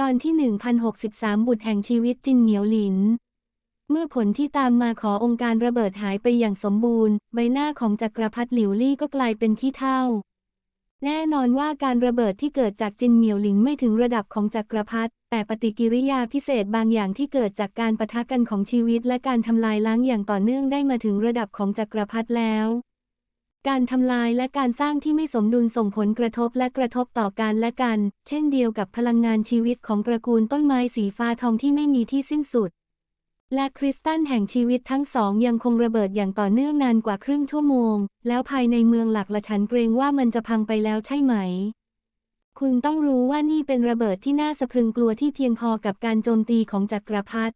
ตอนที่ 1063 บุตรแห่งชีวิตจินเหนียวหลิน เมื่อผลที่ตามมาขอองค์การระเบิดหายไปอย่างสมบูรณ์ ใบหน้าของจักรพรรดิหลิวลี่ก็กลายเป็นที่เท่า แน่นอนว่าการระเบิดที่เกิดจากจินเหมียวหลิงไม่ถึงระดับของจักรพรรดิแต่ปฏิกิริยาพิเศษบางอย่างที่เกิดจากการปะทะกันของชีวิตและการทำลายล้างอย่างต่อเนื่องได้มาถึงระดับของจักรพรรดิแล้ว การทำลายและการสร้างที่ไม่สมดุลส่งผลกระทบและกระทบต่อกันและกัน เช่นเดียวกับพลังงานชีวิตของตระกูลต้นไม้สีฟ้าทองที่ไม่มีที่สิ้นสุด และคริสตัลแห่งชีวิตทั้งสองยังคงระเบิดอย่างต่อเนื่องนานกว่าครึ่งชั่วโมง แล้วภายในเมืองหลักละฉันเกรงว่ามันจะพังไปแล้วใช่ไหม คุณต้องรู้ว่านี่เป็นระเบิดที่น่าสะพรึงกลัวที่เพียงพอกับการโจมตีของจักรพรรดิ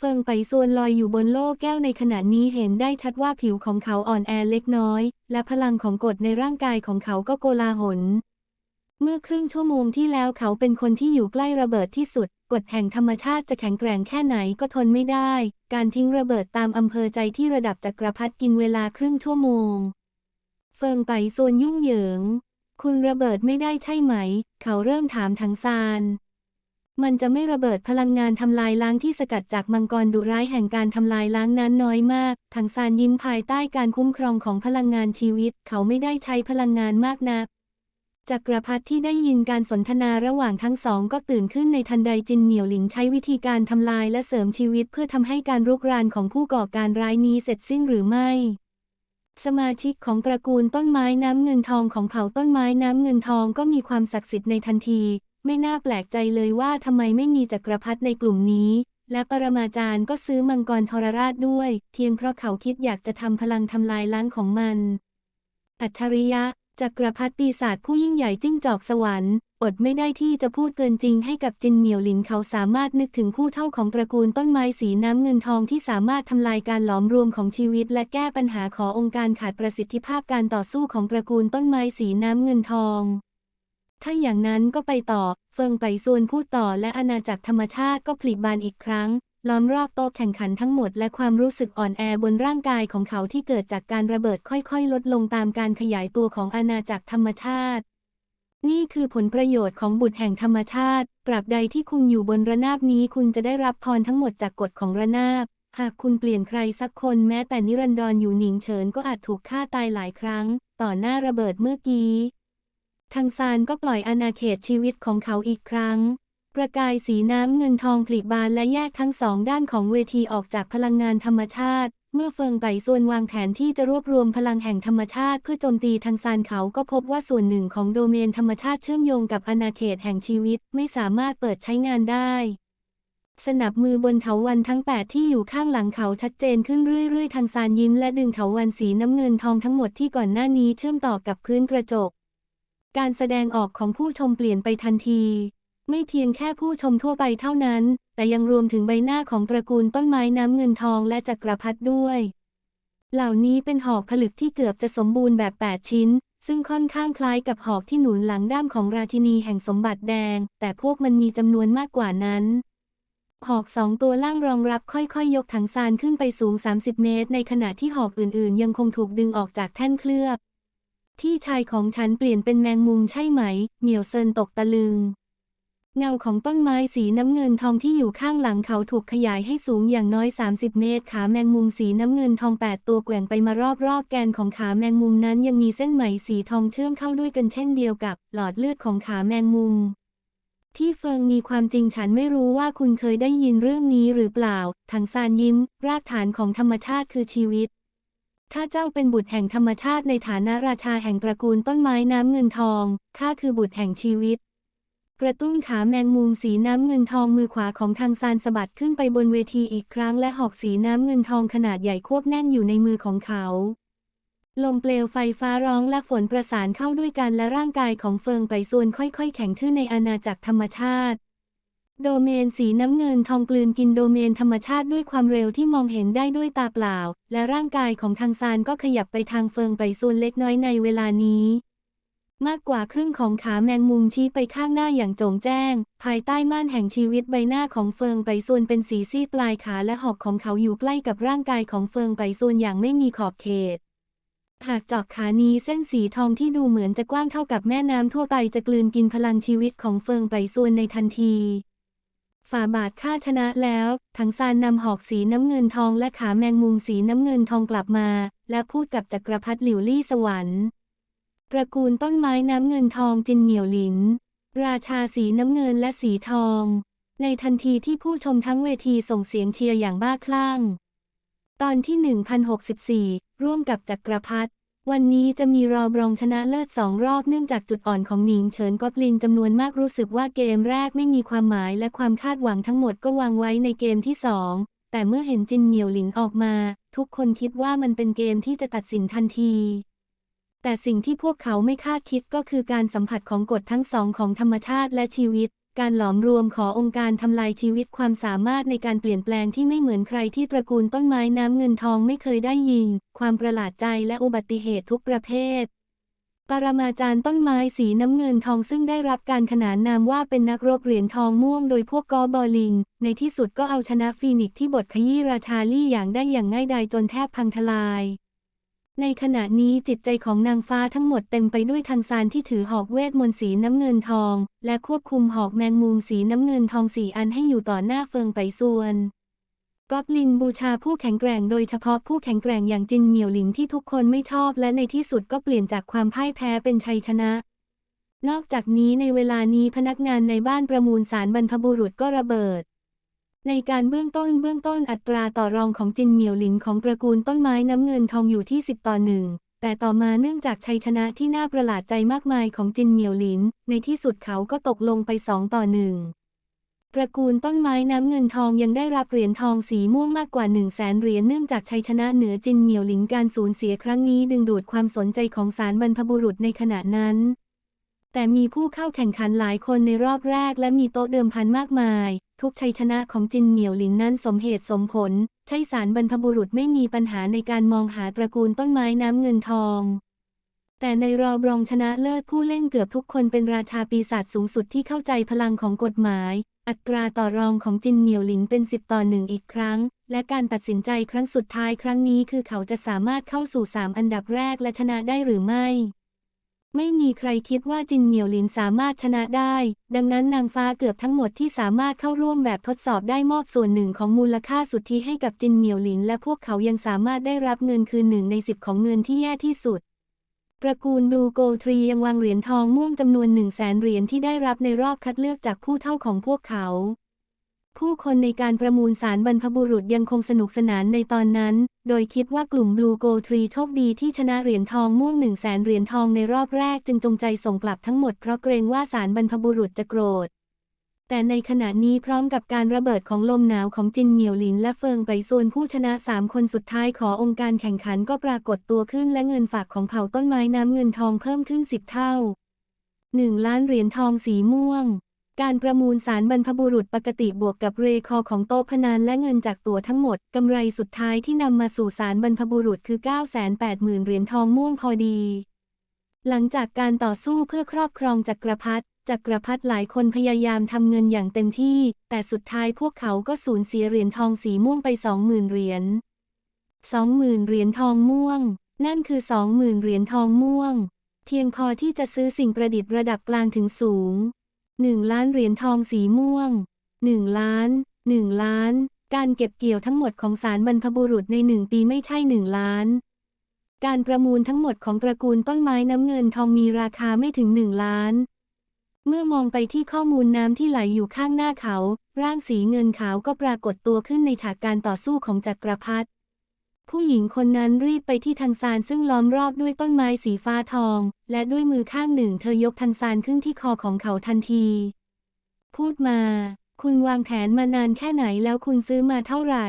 เฟิงไปส่วนลอยอยู่บนโลกแก้วในขณะนี้เห็นได้ชัดว่าผิวของเขาอ่อนแอเล็กน้อย และพลังของกฎในร่างกายของเขาก็โกลาหล เมื่อครึ่งชั่วโมงที่แล้วเขาเป็นคนที่อยู่ใกล้ระเบิดที่สุด กฎแห่งธรรมชาติจะแข็งแกร่งแค่ไหนก็ทนไม่ได้ การทิ้งระเบิดตามอำเภอใจที่ระดับจักรพรรดิกินเวลาครึ่งชั่วโมง เฟิงไปโซนยุ่งเหยิง คุณระเบิดไม่ได้ใช่ไหม เขาเริ่มถามทางซาน มันจะไม่ระเบิดพลังงานทำลายล้างที่สกัดจากมังกรดุร้ายแห่งการทำลายล้างนั้นน้อยมาก ทางซานยิ้มภายใต้การคุ้มครองของพลังงานชีวิต เขาไม่ได้ใช้พลังงานมากนัก จักรพรรดิที่ได้ยินการสนทนาระหว่างทั้งสองก็ตื่นขึ้นในทันใดจินเหนียวหลิงใช้วิธีการทำลายและเสริมชีวิตเพื่อทำให้การรุกรานของผู้ก่อการร้ายนี้เสร็จสิ้นหรือไม่สมาชิกของตระกูลต้นไม้น้ำเงินทองของเผ่าต้นไม้น้ำเงินทองก็มีความศักดิ์สิทธิ์ในทันทีไม่น่าแปลกใจเลยว่าทำไมไม่มีจักรพรรดิในกลุ่มนี้ และปรมาจารย์ก็ซื้อมังกรทรราชด้วย เพียงเพราะเขาคิดอยากจะทำพลังทำลายล้างของมัน อัจฉริยะ จักรพรรดิปีศาจผู้ยิ่งใหญ่จิ้งจอกสวรรค์ อดไม่ได้ที่จะพูดเกินจริงให้กับจินเหมียวหลินเขาสามารถนึกถึงผู้เท่าของตระกูลต้นไม้สีน้ำเงินทองที่สามารถทำลายการหลอมรวมของชีวิต และแก้ปัญหาขอองค์การขาดประสิทธิภาพการต่อสู้ของตระกูลต้นไม้สีน้ำเงินทอง ถ้าอย่างนั้นก็ไปต่อ เฟิงไปส่วนพูดต่อและอาณาจักรธรรมชาติก็ผลิบานอีกครั้ง ล้อมรอบโต๊ะแข่งขันทั้งหมดและความรู้สึกอ่อนแอบนร่างกายของเขาที่เกิดจากการระเบิดค่อยๆ ลดลงตามการขยายตัวของอาณาจักรธรรมชาติ นี่คือผลประโยชน์ของบุตรแห่งธรรมชาติ ตราบใดที่คุณอยู่บนระนาบนี้คุณจะได้รับพรทั้งหมดจากกฎของระนาบ หากคุณเปลี่ยนใครสักคนแม้แต่นิรันดรอยู่หนิงเฉินก็อาจถูกฆ่าตายหลายครั้ง ต่อหน้าระเบิดเมื่อกี้ ทางซานก็ปล่อยอาณาเขตชีวิตของเขาอีกครั้ง ประกายสีน้ำเงินทองผลิบานและแยกทั้งสองด้านของเวทีออกจากพลังงานธรรมชาติ เมื่อเฟิงไปส่วนวางแผนที่จะรวบรวมพลังแห่งธรรมชาติ เพื่อโจมตีทางซานเขาก็พบว่าส่วนหนึ่งของโดเมนธรรมชาติเชื่อมโยงกับอาณาเขตแห่งชีวิตไม่สามารถเปิดใช้งานได้สนับมือบนเถาวันทั้ง 8 ที่อยู่ข้างหลังเขาชัดเจนขึ้นเรื่อย ๆ ทางซานยิ้มและดึงเถาวันสีน้ำเงินทองทั้งหมดที่ก่อนหน้านี้เชื่อมต่อกับพื้นกระจก การแสดงออกของผู้ชมเปลี่ยนไปทันที ไม่เพียงแค่ผู้ชมทั่วไปเท่านั้น แต่ยังรวมถึงใบหน้าของตระกูลต้นไม้น้ำเงินทองและจักรพรรดิด้วย เหล่านี้เป็นหอกผลึกที่เกือบจะสมบูรณ์แบบ 8 ชิ้น ซึ่งค่อนข้างคล้ายกับหอกที่หนุนหลังด้ามของราชินีแห่งสมบัติแดง แต่พวกมันมีจำนวนมากกว่านั้นหอกสองตัวล่างรองรับค่อยๆยกถังซานขึ้นไปสูง 30 เมตร ในขณะที่หอกอื่นๆ ยังคงถูกดึงออกจากแท่นเคลือบ ที่ชายของฉันเปลี่ยนเป็นแมงมุมใช่ไหม เหมียวเซินตกตะลึง เงาของต้นไม้สีน้ำเงินทองที่อยู่ข้างหลังเขาถูกขยายให้สูงอย่างน้อย 30 เมตร ขาแมงมุมสีน้ำเงินทอง 8 ตัวแกว่งไปมารอบๆ แกนของขาแมงมุมนั้นยังมีเส้นไหมสีทองเชื่อมเข้าด้วยกันเช่นเดียวกับ หลอดเลือดของขาแมงมุมที่เฟิงมีความจริงฉันไม่รู้ว่าคุณเคยได้ยินเรื่องนี้หรือเปล่า ถังซานยิ้ม รากฐานของธรรมชาติคือชีวิต ถ้าเจ้าเป็นบุตรแห่งธรรมชาติในฐานะราชาแห่งตระกูลต้นไม้น้ำเงินทอง ข้าคือบุตรแห่งชีวิต กระตุ้นขาแมงมุมสีน้ำเงินทองมือขวาของทางซานสะบัดขึ้นไปบนเวทีอีกครั้งและหอกสีน้ำเงินทองขนาดใหญ่ควบแน่นอยู่ในมือของเขา ลมเปลวไฟฟ้าร้องและฝนประสานเข้าด้วยกันและร่างกายของเฟิงไปส่วนค่อยๆ แข็งทื่อในอาณาจักรธรรมชาติ โดเมนสีน้ำเงินทองกลืนกินโดเมนธรรมชาติด้วยความเร็วที่มองเห็นได้ด้วยตาเปล่า และร่างกายของทางซานก็ขยับไปทางเฟิงไปส่วนเล็กน้อยในเวลานี้ มากกว่าครึ่งของขาแมงมุมชี้ไปข้างหน้าอย่างโจ่งแจ้ง ภายใต้ม่านแห่งชีวิตใบหน้าของเฟิงไปส่วนเป็นสีซีดปลายขาและหอกของเขาอยู่ใกล้กับร่างกายของเฟิงไปส่วนอย่างไม่มีขอบเขตหากจอกขานี้เส้นสีทองที่ดูเหมือนจะกว้างเท่ากับแม่น้ำทั่วไปจะกลืนกินพลังชีวิตของเฟิงไปส่วนในทันที ฝ่าบาทฆ่าชนะแล้ว ถังซานนำหอกสีน้ำเงินทองและขาแมงมุมสีน้ำเงินทองกลับมา และพูดกับจักรพรรดิหลิวลี่สวรรค์ตระกูลต้นไม้น้ำเงินทองจินเหนียวหลิน ราชาสีน้ำเงินและสีทอง ในทันทีที่ผู้ชมทั้งเวทีส่งเสียงเชียร์อย่างบ้าคลั่ง ตอนที่ 1064 ร่วมกับจักรพรรดิ วันนี้จะมีรอบรองชนะเลิศสองรอบเนื่องจากจุดอ่อนของหนิงเฉินกอบลินจำนวนมากรู้สึกว่าเกมแรกไม่มีความหมายและความคาดหวังทั้งหมดก็วางไว้ในเกมที่สองแต่เมื่อเห็นจินเหนียวหลินออกมา ทุกคนคิดว่ามันเป็นเกมที่จะตัดสินทันที แต่สิ่งที่พวกเขาไม่คาดคิดก็คือการสัมผัสของกฎทั้งสองของธรรมชาติและชีวิต การหลอมรวมขอองค์การทำลายชีวิตความสามารถในการเปลี่ยนแปลงที่ไม่เหมือนใครที่ตระกูลต้นไม้น้ำเงินทองไม่เคยได้ยิน ความประหลาดใจและอุบัติเหตุทุกประเภท ปรมาจารย์ต้นไม้สีน้ำเงินทองซึ่งได้รับการขนานนามว่าเป็นนักรบเหรียญทองม่วงโดยพวกกอบอลิง ในที่สุดก็เอาชนะฟีนิกซ์ที่บทขยี้ราชาลี่อย่างได้อย่างง่ายดายจนแทบพังทลาย ในขณะนี้จิตใจของนางฟ้าทั้งหมดเต็มไปด้วยทังซานที่ถือหอกเวทมนต์สีน้ำเงินทอง และควบคุมหอกแมงมุมสีน้ำเงินทองสี่อันให้อยู่ต่อหน้าเฟิงไปส่วนกอบลินบูชาผู้แข็งแกร่งโดยเฉพาะผู้แข็งแกร่งอย่างจินเหมียวหลิงที่ทุกคนไม่ชอบและในที่สุดก็เปลี่ยนจากความพ่ายแพ้เป็นชัยชนะ นอกจากนี้ในเวลานี้พนักงานในบ้านประมูลสารบรรพบุรุษก็ระเบิด ในการเบื้องต้นเบื้องต้นอัตราต่อรองของจินเหมียวหลิงของตระกูลต้นไม้น้ำเงินทองอยู่ที่ 10 ต่อหนึ่งแต่ต่อมาเนื่องจากชัยชนะที่น่าประหลาดใจมากมายของจินเหมียวหลิน ในที่สุดเขาก็ตกลงไปสองต่อหนึ่งตระกูลต้นไม้น้ำเงินทองยังได้รับเหรียญทองสีม่วงมากกว่า1 0 0 0 0แสนเหรียญเนื่องจากชัยชนะเหนือจินเหมียวหลิงการสูญเสียครั้งนี้ดึงดูดความสนใจของสารบรรพบุรุษในขณะนั้น แต่มีผู้เข้าแข่งขันหลายคนในรอบแรกและมีโต๊ะเดิมพันมากมาย ทุกชัยชนะของจินเหมียวหลินนั้นสมเหตุสมผล ใช่สารบรรพบุรุษไม่มีปัญหาในการมองหาตระกูลต้นไม้น้ำเงินทอง แต่ในรอบรองชนะเลิศผู้เล่นเกือบทุกคนเป็นราชาปีศาจสูงสุดที่เข้าใจพลังของกฎหมาย อัตราต่อรองของจินเหมียวหลินเป็น 10 ต่อหนึ่งอีกครั้ง และการตัดสินใจครั้งสุดท้ายครั้งนี้คือเขาจะสามารถเข้าสู่ 3 อันดับแรกและชนะได้หรือไม่ ไม่มีใครคิดว่าจินเหมียวหลินสามารถชนะได้ ดังนั้นนางฟ้าเกือบทั้งหมดที่สามารถเข้าร่วมแบบทดสอบได้มอบส่วนหนึ่งของมูลค่าสุทธิให้กับจินเหมียวหลิน และพวกเขายังสามารถได้รับเงินคืนหนึ่งในสิบของเงินที่แย่ที่สุดตระกูลบลูโกทรียังวางเหรียญทองม่วงจำนวนหนึ่งแสนเหรียญที่ได้รับในรอบคัดเลือกจากผู้เท่าของพวกเขา ผู้คนในการประมูลสารบรรพบุรุษยังคงสนุกสนานในตอนนั้น โดยคิดว่ากลุ่มบลูโกทรีโชคดีที่ชนะเหรียญทองม่วงหนึ่งแสนเหรียญทองในรอบแรกจึงจงใจส่งกลับทั้งหมดเพราะเกรงว่าสารบรรพบุรุษจะโกรธ แต่ในขณะนี้พร้อมกับการระเบิดของลมหนาวของจินเหมียวหลินและเฟิงไปส่วนผู้ชนะสามคนสุดท้ายขอองค์การแข่งขันก็ปรากฏตัวขึ้นและเงินฝากของเผ่าต้นไม้น้ำเงินทองเพิ่มขึ้นสิบเท่าหนึ่งล้านเหรียญทองสีม่วง การประมูลสารบรรพบุรุษปกติบวกกับเรคอของโต๊ะพนันและเงินจากตัวทั้งหมด กำไรสุดท้ายที่นำมาสู่สารบรรพบุรุษคือ 980,000 เหรียญทองม่วงพอดี หลังจากการต่อสู้เพื่อครอบครองจักรพรรดิจักรพรรดิหลายคนพยายามทำเงินอย่างเต็มที่ แต่สุดท้ายพวกเขาก็สูญเสียเหรียญทองสีม่วงไป20,000เหรียญ20,000เหรียญทองม่วง นั่นคือ20,000เหรียญทองม่วง เพียงพอที่จะซื้อสิ่งประดิษฐ์ระดับกลางถึงสูง 1 ล้านเหรียญทองสีม่วง 1 ล้าน 1 ล้าน การเก็บเกี่ยวทั้งหมดของสารบรรพบุรุษในหนึ่งปีไม่ใช่ 1 ล้าน การประมูลทั้งหมดของตระกูลต้นไม้น้ำเงินทองมีราคาไม่ถึง 1 ล้าน เมื่อมองไปที่ข้อมูลน้ำที่ไหลอยู่ข้างหน้าเขา ร่างสีเงินขาวก็ปรากฏตัวขึ้นในฉากการต่อสู้ของจักรพรรดิ ผู้หญิงคนนั้นรีบไปที่ทังซานซึ่งล้อมรอบด้วยต้นไม้สีฟ้าทอง และด้วยมือข้างหนึ่งเธอยกทังซานขึ้นที่คอของเขาทันที พูดมา คุณวางแผนมานานแค่ไหนแล้วคุณซื้อมาเท่าไหร่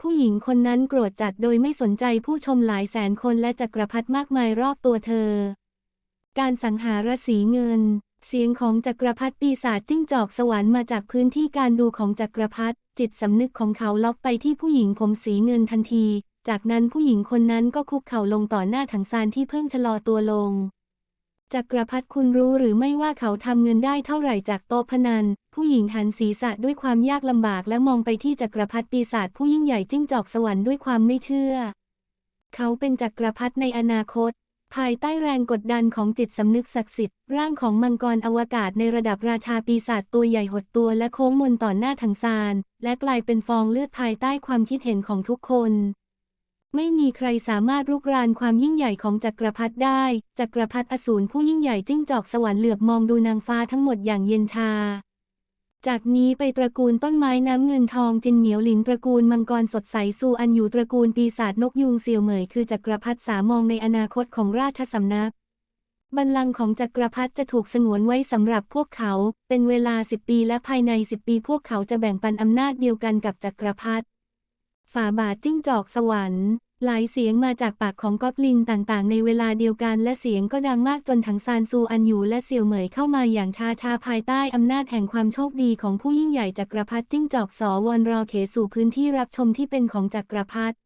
ผู้หญิงคนนั้นโกรธจัดโดยไม่สนใจผู้ชมหลายแสนคนและจักรพรรดิมากมายรอบตัวเธอ การสังหารสีเงิน เสียงของจักรพรรดิปีศาจจิ้งจอกสวรรค์มาจากพื้นที่การดูของจักรพรรดิ จิตสำนึกของเขาล็อกไปที่ผู้หญิงผมสีเงินทันที จากนั้นผู้หญิงคนนั้นก็คุกเข่าลงต่อหน้าถังซานที่เพิ่งชะลอตัวลง จักรพรรดิคุณรู้หรือไม่ว่าเขาทำเงินได้เท่าไหร่จากโต๊ะพนัน ผู้หญิงหันศีรษะด้วยความยากลำบากและมองไปที่จักรพรรดิปีศาจผู้ยิ่งใหญ่จิ้งจอกสวรรค์ด้วยความไม่เชื่อ เขาเป็นจักรพรรดิในอนาคต ภายใต้แรงกดดันของจิตสำนึกศักดิ์สิทธิ์ ร่างของมังกรอวกาศในระดับราชาปีศาจตัวใหญ่หดตัวและโค้งมนต่อหน้าถังซาน และกลายเป็นฟองเลือดภายใต้ความคิดเห็นของทุกคน ไม่มีใครสามารถรุกรานความยิ่งใหญ่ของจักรพรรดิได้ จักรพรรดิอสูรผู้ยิ่งใหญ่จิ้งจอกสวรรค์เหลือบมองดูนางฟ้าทั้งหมดอย่างเย็นชา จากนี้ไปตระกูลต้นไม้น้ำเงินทองจินเหมียวหลินตระกูลมังกรสดใสสูอันอยู่ตระกูลปีศาจนกยูงเสี่ยวเหมยคือจักรพรรดิสามองในอนาคตของราชสำนัก บัลลังก์ของจักรพรรดิจะถูกสงวนไว้สำหรับพวกเขา เป็นเวลาสิบปีและภายในสิบปีพวกเขาจะแบ่งปันอำนาจเดียวกันกับจักรพรรดิฝ่าบาทจิ้งจอกสวรรค์ หลายเสียงมาจากปากของกอบลินต่างๆ ในเวลาเดียวกันและเสียงก็ดังมากจนถังซานซูอันอยู่และเสี่ยวเหมยเข้ามาอย่างชาชาภายใต้อำนาจแห่งความโชคดีของผู้ยิ่งใหญ่จักรพรรดิจิ้งจอกสอวอนรอเขสู่พื้นที่รับชมที่เป็นของจักรพรรดิ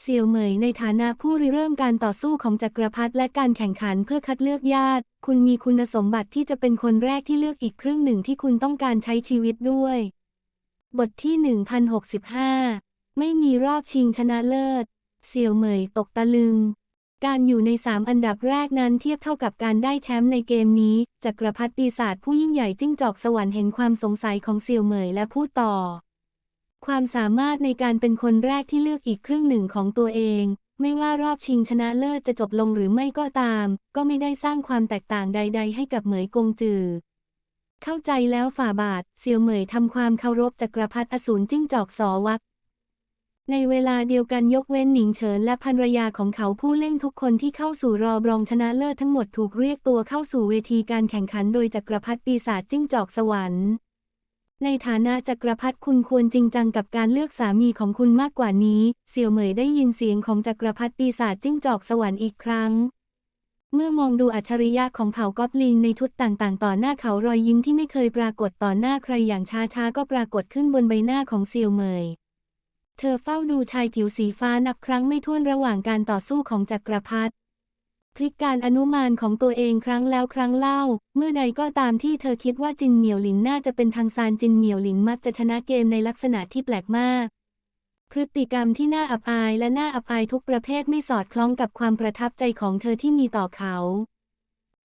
เสี่ยวเหมยในฐานะผู้ริเริ่มการต่อสู้ของจักรพรรดิและการแข่งขันเพื่อคัดเลือกญาติ คุณมีคุณสมบัติที่จะเป็นคนแรกที่เลือกอีกครึ่งหนึ่งที่คุณต้องการใช้ชีวิตด้วย บทที่ 1065 ไม่มีรอบชิงชนะเลิศ เสี่ยวเหมยตกตะลึง การอยู่ในสามอันดับแรกนั้นเทียบเท่ากับการได้แชมป์ในเกมนี้ จักรพรรดิปีศาจผู้ยิ่งใหญ่จิ้งจอกสวรรค์เห็นความสงสัยของเสี่ยวเหมยและพูดต่อ ความสามารถในการเป็นคนแรกที่เลือกอีกครึ่งหนึ่งของตัวเอง ไม่ว่ารอบชิงชนะเลิศจะจบลงหรือไม่ก็ตาม ก็ไม่ได้สร้างความแตกต่างใด ๆ ให้กับเหมยกงจือเข้าใจแล้วฝ่าบาทเสี่ยวเหมยทำความเคารพจักรพรรดิอสูรจิ้งจอกสอวัก ในเวลาเดียวกันยกเว้นหนิงเฉินและภรรยาของเขาผู้เล่นทุกคนที่เข้าสู่รอบรองชนะเลิศทั้งหมดถูกเรียกตัวเข้าสู่เวทีการแข่งขันโดยจักรพรรดิปีศาจจิ้งจอกสวรรค์ ในฐานะจักรพรรดิคุณควรจริงจังกับการเลือกสามีของคุณมากกว่านี้ เสี่ยวเหมยได้ยินเสียงของจักรพรรดิปีศาจจิ้งจอกสวรรค์อีกครั้ง เมื่อมองดูอัจฉริยะของเผ่ากอบลินในชุดต่างๆ ต่อหน้าเขารอยยิ้มที่ไม่เคยปรากฏต่อหน้าใครอย่างช้าๆก็ปรากฏขึ้นบนใบหน้าของเซียวเหมย เธอเฝ้าดูชายผิวสีฟ้านับครั้งไม่ถ้วนระหว่างการต่อสู้ของจักรพรรดิพลิกการอนุมานของตัวเองครั้งแล้วครั้งเล่า เมื่อใดก็ตามที่เธอคิดว่าจินเหมียวหลินน่าจะเป็นทางซานจินเหมียวหลินมักจะชนะเกมในลักษณะที่แปลกมาก พฤติกรรมที่น่าอับอายและน่าอับอายทุกประเภทไม่สอดคล้องกับความประทับใจของเธอที่มีต่อเขา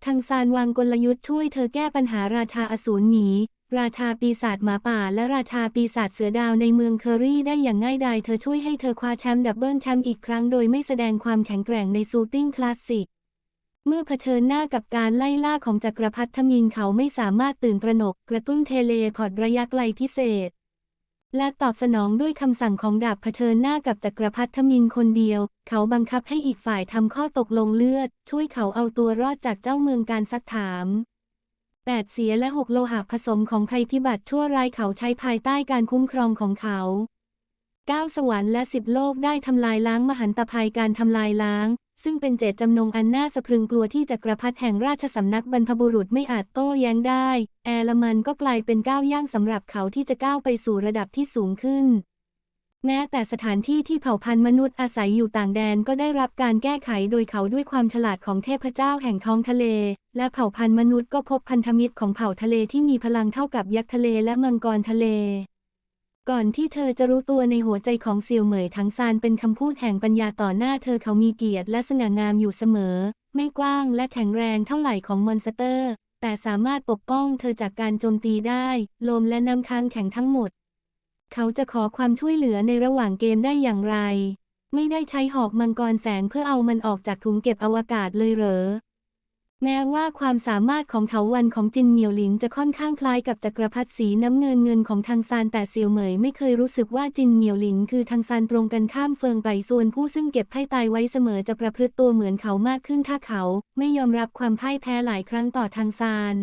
ทางซานวางกลยุทธ์ช่วยเธอแก้ปัญหาราชาอสูรหมี ราชาปีศาจหมาป่า และราชาปีศาจเสือดาวในเมืองเคอรี่ได้อย่างง่ายดายเธอช่วยให้เธอคว้าแชมป์ดับเบิลแชมป์อีกครั้งโดยไม่แสดงความแข็งแกร่งในซูติ้งคลาสสิก เมื่อเผชิญหน้ากับการไล่ล่าของจักรพรรดิทมินเขาไม่สามารถตื่นตระหนก กระตุ้นเทเลพอร์ตระยะไกลพิเศษ และตอบสนองด้วยคำสั่งของดาบเผชิญหน้ากับจักรพรรดิทมินคนเดียว เขาบังคับให้อีกฝ่ายทำข้อตกลงเลือด ช่วยเขาเอาตัวรอดจากเจ้าเมืองการซักถาม แปดเสียและหกโลหะผสมของภัยพิบัติชั่วร้ายเขาใช้ภายใต้การคุ้มครองของเขาเก้าสวรรค์และสิบโลกได้ทำลายล้างมหันตภัยการทำลายล้าง ซึ่งเป็นเจตจำนงอันน่าสะพรึงกลัวที่จักรพรรดิแห่งราชสำนักบรรพบุรุษไม่อาจโต้แย้งได้ แอลมันก็กลายเป็นก้าวย่างสำหรับเขาที่จะก้าวไปสู่ระดับที่สูงขึ้น แม้แต่สถานที่ที่เผ่าพันธุ์มนุษย์อาศัยอยู่ต่างแดนก็ได้รับการแก้ไขโดยเขาด้วยความฉลาดของเทพเจ้าแห่งท้องทะเล และเผ่าพันธุ์มนุษย์ก็พบพันธมิตรของเผ่าทะเลที่มีพลังเท่ากับยักษ์ทะเลและมังกรทะเล ก่อนที่เธอจะรู้ตัวในหัวใจของเซียวเหมยทั้งซานเป็นคำพูดแห่งปัญญาต่อหน้าเธอเขามีเกียรติและสง่างามอยู่เสมอ ไม่กว้างและแข็งแรงเท่าไหร่ของมอนสเตอร์ แต่สามารถปกป้องเธอจากการโจมตีได้ ลมและน้ำค้างแข็งทั้งหมด เขาจะขอความช่วยเหลือในระหว่างเกมได้อย่างไร ไม่ได้ใช้หอกมังกรแสงเพื่อเอามันออกจากถุงเก็บอวกาศเลยเหรอ แม้ว่าความสามารถของเถาวันของจินเหมียวหลินจะค่อนข้างคล้ายกับจักรพรรดิสีน้ำเงินเงินของทางซานแต่เซียวเหมยไม่เคยรู้สึกว่าจินเหมียวหลินคือทางซานตรงกันข้ามเฟิงไปส่วนผู้ซึ่งเก็บไพ่ตายไว้เสมอจะประพฤติตัวเหมือนเขามากขึ้นถ้าเขา ไม่ยอมรับความพ่ายแพ้หลายครั้งต่อทางซาน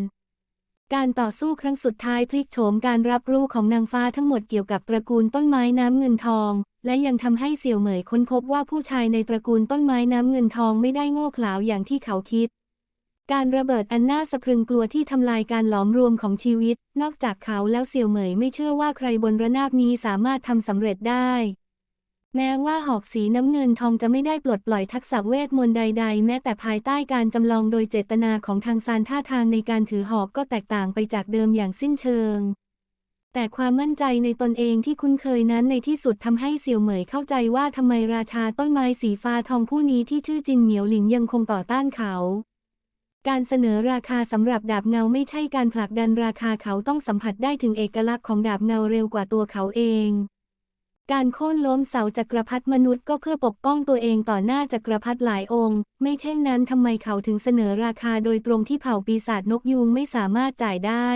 การต่อสู้ครั้งสุดท้ายพลิกโฉมการรับรู้ของนางฟ้าทั้งหมดเกี่ยวกับตระกูลต้นไม้น้ำเงินทอง และยังทำให้เสี่ยวเหมยค้นพบว่าผู้ชายในตระกูลต้นไม้น้ำเงินทองไม่ได้โง่เขลาอย่างที่เขาคิด การระเบิดอันน่าสะพรึงกลัวที่ทำลายการหลอมรวมของชีวิต นอกจากเขาแล้วเสี่ยวเหมยไม่เชื่อว่าใครบนระนาบนี้สามารถทำสำเร็จได้ แม้ว่าหอกสีน้ำเงินทองจะไม่ได้ปลดปล่อยทักษะเวทมนต์ใด ๆ แม้แต่ภายใต้การจำลองโดยเจตนาของทางซานท่าทางในการถือหอกก็แตกต่างไปจากเดิมอย่างสิ้นเชิง แต่ความมั่นใจในตนเองที่คุ้นเคยนั้นในที่สุดทำให้เสี่ยวเหมยเข้าใจว่าทำไมราชาต้นไม้สีฟ้าทองผู้นี้ที่ชื่อจินเหมียวหลินยังคงต่อต้านเขาการเสนอราคาสำหรับดาบเงาไม่ใช่การผลักดันราคาเขาต้องสัมผัสได้ถึงเอกลักษณ์ของดาบเงาเร็วกว่าตัวเขาเอง การโค่นล้มเสาจักรพรรดิมนุษย์ก็เพื่อปกป้องตัวเองต่อหน้าจักรพรรดิหลายองค์ ไม่เช่นนั้นทำไมเขาถึงเสนอราคาโดยตรงที่เผ่าปีศาจนกยูงไม่สามารถจ่ายได้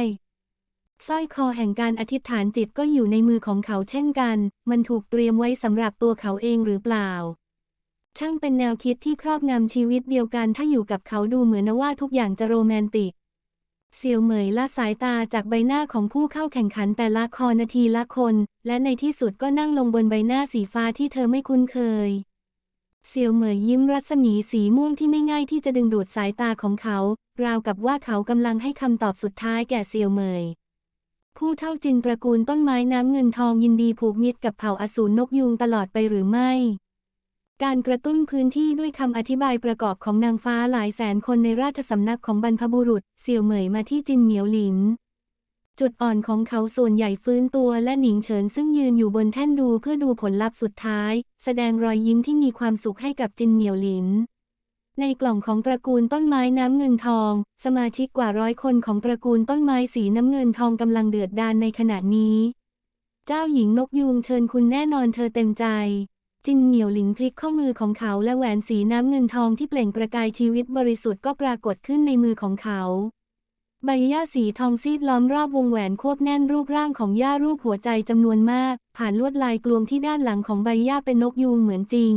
สร้อยคอแห่งการอธิษฐานจิตก็อยู่ในมือของเขาเช่นกัน มันถูกเตรียมไว้สำหรับตัวเขาเองหรือเปล่า ช่างเป็นแนวคิดที่ครอบงำชีวิตเดียวกันถ้าอยู่กับเขาดูเหมือนว่าทุกอย่างจะโรแมนติก เสี่ยวเหมยละสายตาจากใบหน้าของผู้เข้าแข่งขันแต่ละคอนาทีละคน และในที่สุดก็นั่งลงบนใบหน้าสีฟ้าที่เธอไม่คุ้นเคย เสี่ยวเหมยยิ้มรัศมีสีม่วงที่ไม่ง่ายที่จะดึงดูดสายตาของเขา ราวกับว่าเขากำลังให้คำตอบสุดท้ายแก่เสี่ยวเหมย ผู้เท่าจินตระกูลต้นไม้น้ำเงินทองยินดีผูกมิตรกับเผ่าอสูรนกยูงตลอดไปหรือไม่ การกระตุ้นพื้นที่ด้วยคำอธิบายประกอบของนางฟ้าหลายแสนคนในราชสำนักของบรรพบุรุษ เสี่ยวเหมยมาที่จินเหมียวหลิน จุดอ่อนของเขาส่วนใหญ่ฟื้นตัวและหนิงเฉินซึ่งยืนอยู่บนแท่นดูเพื่อดูผลลัพธ์สุดท้าย แสดงรอยยิ้มที่มีความสุขให้กับจินเหมียวหลิน ในกล่องของตระกูลต้นไม้น้ำเงินทอง สมาชิกกว่าร้อยคนของตระกูลต้นไม้สีน้ำเงินทองกำลังเดือดดาลในขณะนี้ เจ้าหญิงนกยูงเชิญคุณแน่นอนเธอเต็มใจ จินเหนียวหลิงพลิกข้อมือของเขาและแหวนสีน้ำเงินทองที่เปล่งประกายชีวิตบริสุทธิ์ก็ปรากฏขึ้นในมือของเขาใบหญ้าสีทองซีดล้อมรอบวงแหวนควบแน่นรูปร่างของหญ้ารูปหัวใจจำนวนมาก ผ่านลวดลายกลวงที่ด้านหลังของใบหญ้าเป็นนกยูงเหมือนจริง